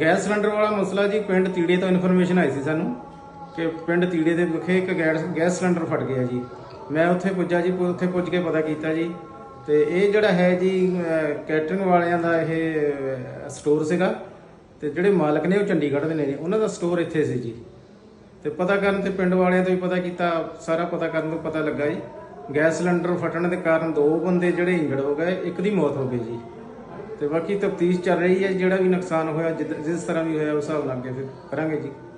Gas cylinder ਵਾਲਾ ਮਸਲਾ ਜੀ ਪਿੰਡ ਤੀੜੇ ਤੋਂ ਇਨਫੋਰਮੇਸ਼ਨ ਆਈ ਸੀ ਸਾਨੂੰ। ਕਿ ਪਿੰਡ ਤੀੜੇ ਦੇ ਵਿਖੇ ਇੱਕ ਗੈਸ ਗੈਸ ਸਿਲੰਡਰ ਫਟ ਗਿਆ ਜੀ। ਮੈਂ ਉੱਥੇ ਪੁੱਜਾ ਜੀ ਉੱਥੇ ਪੁੱਜ ਕੇ ਪਤਾ ਕੀਤਾ ਜੀ। ਤੇ ਇਹ ਜਿਹੜਾ ਹੈ ਜੀ ਕੈਟਰਿੰਗ ਵਾਲਿਆਂ ਦਾ ਇਹ ਸਟੋਰ ਸੀਗਾ। ਤੇ ਜਿਹੜੇ ਮਾਲਕ ਨੇ ਉਹ ਚੰਡੀਗੜ੍ਹ ਦੇ ਨੇ ਉਹਨਾਂ ਦਾ ਸਟੋਰ ਇੱਥੇ ਸੀ ਜੀ। ਤੇ ਪਤਾ ਕਰਨ ਤੇ ਪਿੰਡ ਵਾਲਿਆਂ ਤੋਂ ਵੀ ਪਤਾ ਕੀਤਾ, ਸਾਰਾ ਪਤਾ ਕਰਨ ਤੋਂ ਪਤਾ ਲੱਗਾ ਜੀ। ਗੈਸ ਸਿਲੰਡਰ ਫਟਣ ਦੇ ਕਾਰਨ ਦੋ ਬੰਦੇ ਜਿਹੜੇ ਇੰਜਰਡ ਹੋ ਗਏ, ਇੱਕ ਦੀ ਮੌਤ ਹੋ ਗਈ ਜੀ। ਤੇ ਬਾਕੀ ਤਫਤੀਸ਼ ਚੱਲ ਰਹੀ ਹੈ, ਜਿਹੜਾ ਵੀ ਨੁਕਸਾਨ ਹੋਇਆ, ਜਿੱਦ- ਜਿਸ ਤਰ੍ਹਾਂ ਵੀ ਹੋਇਆ, ਉਸ ਹਿਸਾਬ ਨਾਲ ਅੱਗੇ ਫਿਰ ਕਰਾਂਗੇ ਜੀ।